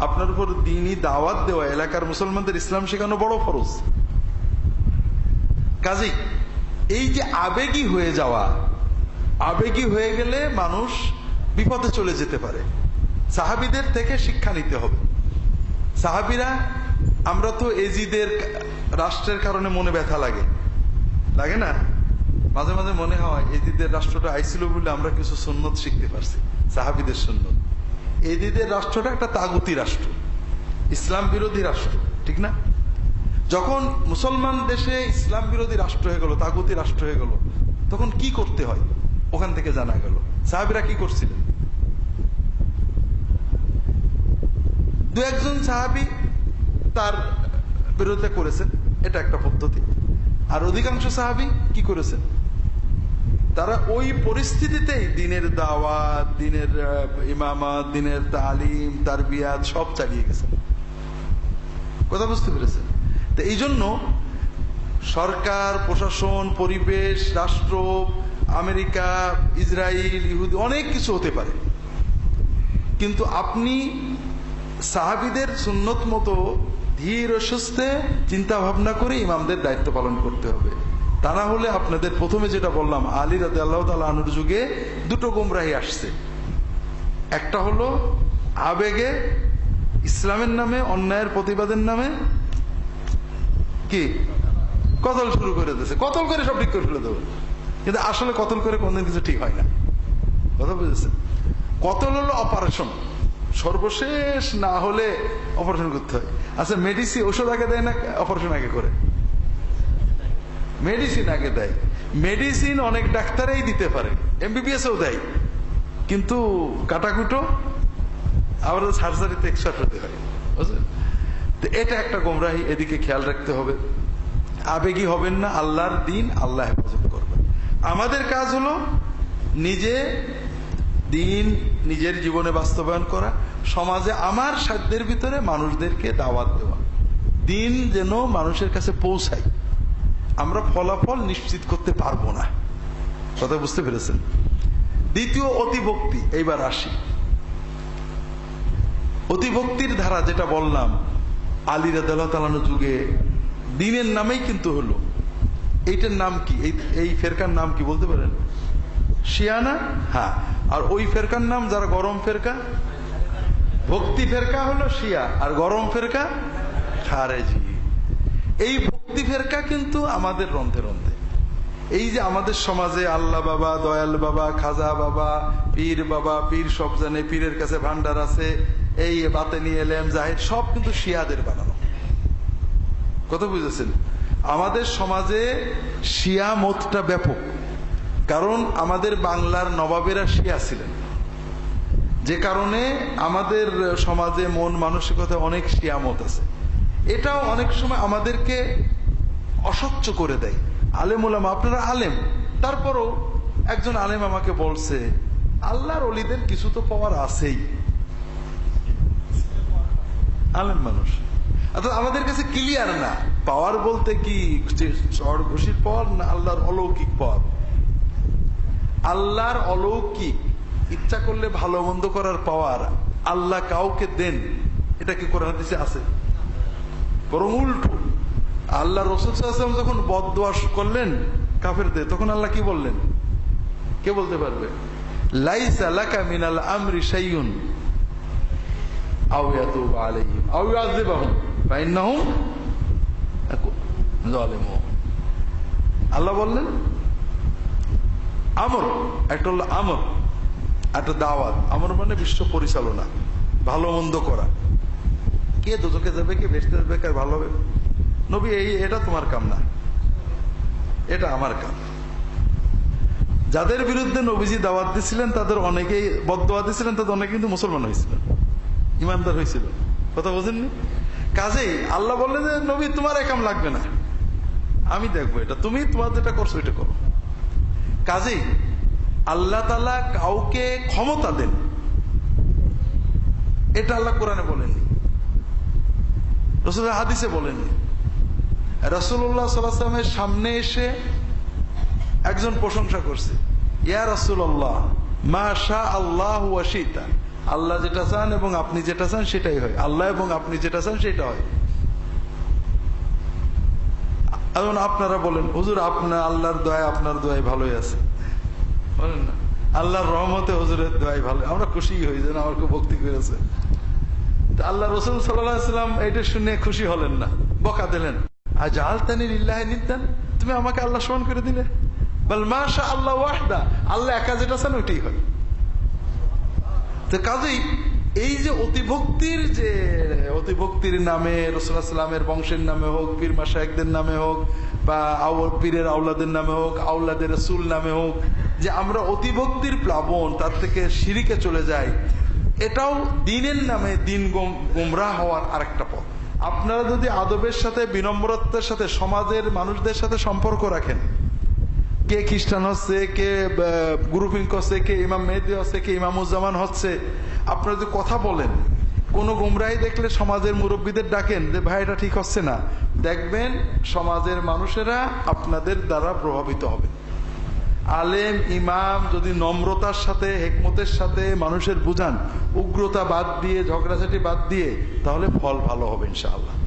আপনার উপর দিনই দাওয়াত দেওয়া, এলাকার মুসলমানদের ইসলাম শেখানো বড় ফরজ। কাজেই এই যে আবেগী হয়ে যাওয়া, আবেগী হয়ে গেলে মানুষ বিপদে চলে যেতে পারে। সাহাবিদের থেকে শিক্ষা নিতে হবে। সাহাবিরা, আমরা তো এজিদের রাষ্ট্রের কারণে মনে ব্যথা লাগে। লাগে না? মাঝে মাঝে মনে হয়, এজিদের রাষ্ট্রটা আইছিল বলে আমরা কিছু সুন্নত শিখতে পারছি, সাহাবিদের সুন্নত। এজিদের রাষ্ট্রটা একটা তাগুতি রাষ্ট্র। ইসলাম বিরোধী রাষ্ট্র, ঠিক না? যখন মুসলমান দেশে ইসলাম বিরোধী রাষ্ট্র হয়ে গেল, তাগুতি রাষ্ট্র হয়ে গেল, তখন কি করতে হয়? ওখান থেকে জানা গেল। সাহাবিরা কি করছিলেন? দু একজন সাহাবি তার বিরোধিতা করেছেন, এটা একটা পদ্ধতি। আর অধিকাংশ সাহাবি কি করেছেন? তারা ওই পরিস্থিতিতেই দিনের দাওয়াত, দিনের ইমামাত, দিনের তালিম, তার বিয়াদ সব চালিয়ে গেছেন কথা বুঝতে পেরেছেন? তো এই জন্য সরকার, প্রশাসন, পরিবেশ, রাষ্ট্র, আমেরিকা ইসরায়েল ইহুদি, অনেক কিছু হতে পারে। কিন্তু আপনি সাহাবিদের সুন্নত মতো ধীর সুস্থে চিন্তা ভাবনা করে ইমামদের দায়িত্ব পালন করতে হবে। তা না হলে আপনাদের প্রথমে যেটা বললাম, আলী রাতে আল্লাহ তালুর যুগে দুটো গোমরাহি আসছে। একটা হলো আবেগে, ইসলামের নামে, অন্যায়ের প্রতিবাদের নামে। কি? কতল শুরু করে দিয়েছে। কতল করে সব ঠিক করে ফেলে দেবে। কিন্তু আসলে কতল করে কোনদিন কিছু ঠিক হয় না। কথা বুঝেছেন? কতল হলো অপারেশন। সর্বশেষ না হলে অপারেশন করতে হয়। আচ্ছা মেডিসিন, ওষুধ আগে দেয় না, অপারেশন আগে করে। মেডিসিন আগে দেয়। মেডিসিন অনেক ডাক্তারেই দিতে পারে। এমবিবিএসও দেয়। কিন্তু কাটাকুটো, আবার সার্জারিতে এক্সপার্ট হতে হয় তো এটা একটা গোমরাহি, এদিকে খেয়াল রাখতে হবে। আবেগী হবেন না, আল্লাহর দিন আল্লাহ হেফাজত করবেন। আমাদের কাজ হলো নিজে দিন, নিজের জীবনে বাস্তবায়ন করা। সমাজে আমার সাধ্যের ভিতরে মানুষদেরকে দাওয়াত দেওয়া। দিন যেন মানুষের কাছে পৌঁছায়। আমরা ফলাফল নিশ্চিত করতে পারব না। কথা বুঝতে পেরেছেন? দ্বিতীয় অতিভক্তি, এইবার আসি। অতিভক্তির ধারা যেটা বললাম, আলী রাদালানো যুগে দিনের নামেই কিন্তু হলো। এইটার নাম কি? এই ফেরকার নাম কি বলতে পারেন? শিয়ানা হ্যাঁ। আর ওই ফেরকার নাম যারা গরম ফেরকা? ভক্তি ফেরকা হলো শিয়া, আর গরম ফেরকা খারেজি। এই ভক্তি ফেরকা কিন্তু আমাদের রন্ধে রন্ধে। এই যে আমাদের সমাজে আল্লাহ বাবা, দয়াল বাবা, খাজা বাবা, পীর বাবা, পীর সব জানে, পীরের কাছে ভান্ডার আছে, এই বাতে নিয়ে এলেম, জাহিদ, সব কিন্তু শিয়াদের বানানো। কত বুঝেছেন? আমাদের সমাজে শিয়া মতটা ব্যাপক। কারণ আমাদের বাংলার নবাবেরা শিয়া ছিলেন। যে কারণে আমাদের সমাজে মন, মানসিকতা অনেক শিয়ামত আছে। এটাও অনেক সময় আমাদেরকে অস্বচ্ছ করে দেয়। আলেম ওলাম আপনারা আলেম। তারপরও একজন আলেম আমাকে বলছে, আল্লাহর অলিদের কিছু তো পাওয়ার আছেই। আলেম মানুষ। আমাদের কাছে ক্লিয়ার না। পাওয়ার বলতে কি চড় ঘুষির পাওয়ার না আল্লাহর অলৌকিক পাওয়ার? আল্লাহর অলৌকিক, ইচ্ছা করলে ভালো মন্দ করার পাওয়ার আল্লাহ কাউকে দেন, এটা কি কোরআন হাদিসে আছে? বরং উল্টো। আল্লাহ রসুল যখন বদোয়াস করলেন কাফের দে তখন আল্লাহ কি বললেন? কে বলতে পারবে? মিনাল আমরি আল্লাহ বললেন, আমর, একটা হলো আমর, একটা দাওয়াত। আমর মানে বিশ্ব পরিচালনা, ভালো মন্দ করা। কে দুজকে যাবে কে বেসতে যাবে কে ভালো হবে? নবী, এই এটা তোমার কাম না। এটা আমার কাম। যাদের বিরুদ্ধে নবীজি দাওয়াত দিছিলেন, তাদের অনেকেই বদোয়া দিছিলেন, তাদের অনেকে কিন্তু মুসলমান হয়েছিলেন। ইমানদার হয়েছিল। কথা বোঝেননি? কাজেই আল্লাহ বললেন যে, নবী, তোমার একাম লাগবে না। আমি দেখব এটা। তুমি তোমার যেটা করছ, এটা করো। কাজেই আল্লাহ তালা কাউকে ক্ষমতা দেন। এটা আল্লাহ কোরআনে বলেননি। রসুল হাদিসে বলেননি। রসুল্লাহ সাল্লামের সামনে এসে একজন প্রশংসা করছে। ইয়া রসুল্লাহ মা আল্লাহ ওয়াশিতা আল্লাহ যেটা চান এবং আপনি যেটা চান সেটাই হয়। আল্লাহ এবং আপনি যেটা চান সেটা হয়। এখন আপনারা বলেন, হুজুর আপনার আল্লাহর দয়া আপনার দোয়াই ভালোই আছে। বলেন না। আল্লাহর রহমতে হুজুরের দোয়াই ভালো। আমরা খুশি হই, যেন আমার খুব ভক্তি করেছে। আল্লাহ রসুল সাল্লাহ সাল্লাম এটা শুনে খুশি হলেন না, বকা দিলেন। তুমি আমাকে আল্লাহ স্মরণ করে দিলে। বল আল্লাহ ওয়াহদা। আল্লাহ একা যেটা চান ওইটাই হয়। তো কাজেই এই যে অতিভক্তির যে, অতিভক্তির নামে রসুলামের বংশের নামে হোক, পীর মাসায়কদের নামে হোক, বা পীরের আউলাদের নামে হোক আউলাদের রসুল নামে হোক, যে আমরা অতিভক্তির প্লাবন, তার থেকে সিঁড়িকে চলে যাই, এটাও দিনের নামে দিন গম- গুমরাহ হওয়ার আরেকটা পথ। আপনারা যদি আদবের সাথে বিনম্রতার সাথে, সমাজের মানুষদের সাথে সম্পর্ক রাখেন, কে খ্রিস্টান হচ্ছে, কে গ্রুপিং হচ্ছে, কে ইমাম মেহেদি হচ্ছে, কে ইমামুজ্জামান হচ্ছে, আপনারা যদি কথা বলেন, কোন গুমরাহি দেখলে সমাজের মুরব্বীদের ডাকেন যে, ভাই, এটা ঠিক হচ্ছে না। দেখবেন সমাজের মানুষেরা আপনাদের দ্বারা প্রভাবিত হবে। আলেম, ইমাম যদি নম্রতার সাথে, হেকমতের সাথে মানুষের বুঝান, উগ্রতা বাদ দিয়ে, ঝগড়াঝাটি বাদ দিয়ে, তাহলে ফল ভালো হবে ইনশাআল্লাহ।